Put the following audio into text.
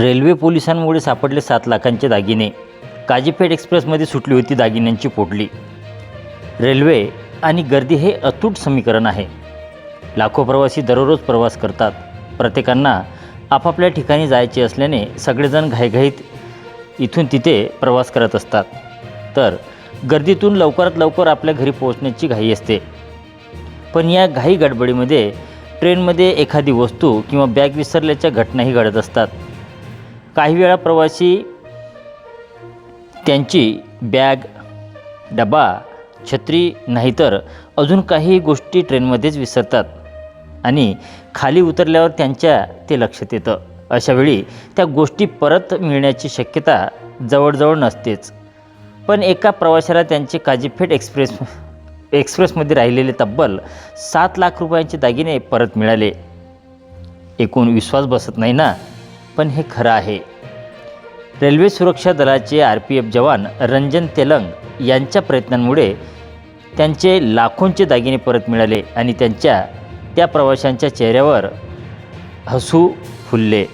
Railway पोलिसांमुळे सापडले सात लाखांचे दागिने. काजीपेठ एक्सप्रेसमध्ये सुटली होती दागिन्यांची पोटली. रेल्वे आणि गर्दी हे अतूट समीकरण आहे. लाखो प्रवासी दररोज प्रवास करतात. प्रत्येकांना आपापल्या ठिकाणी जायचे असल्याने सगळेजण घाईघाईत इथून तिथे प्रवास करत असतात. तर गर्दीतून लवकरात लवकर आपल्या घरी पोहोचण्याची घाई असते. पण या घाई गडबडीमध्ये ट्रेनमध्ये एखादी वस्तू किंवा बॅग विसरल्याच्या घटनाही घडत असतात. काही वेळा प्रवासी त्यांची बॅग डबा छत्री नाहीतर अजून काही गोष्टी ट्रेनमध्येच विसरतात आणि खाली उतरल्यावर त्यांच्या ते लक्षात येतं. अशावेळी त्या गोष्टी परत मिळण्याची शक्यता जवळजवळ नसतेच. पण एका प्रवाशाला त्यांचे काजीफेट एक्सप्रेस एक्सप्रेसमध्ये राहिलेले तब्बल सात लाख रुपयांचे दागिने परत मिळाले. एकूण विश्वास बसत नाही ना? पण हे खरं आहे. रेल्वे सुरक्षा दलाचे आर पी एफ जवान रंजन तेलंग यांच्या प्रयत्नांमुळे त्यांचे लाखोंचे दागिने परत मिळाले आणि त्यांच्या त्या प्रवाशांच्या चेहऱ्यावर हसू फुलले.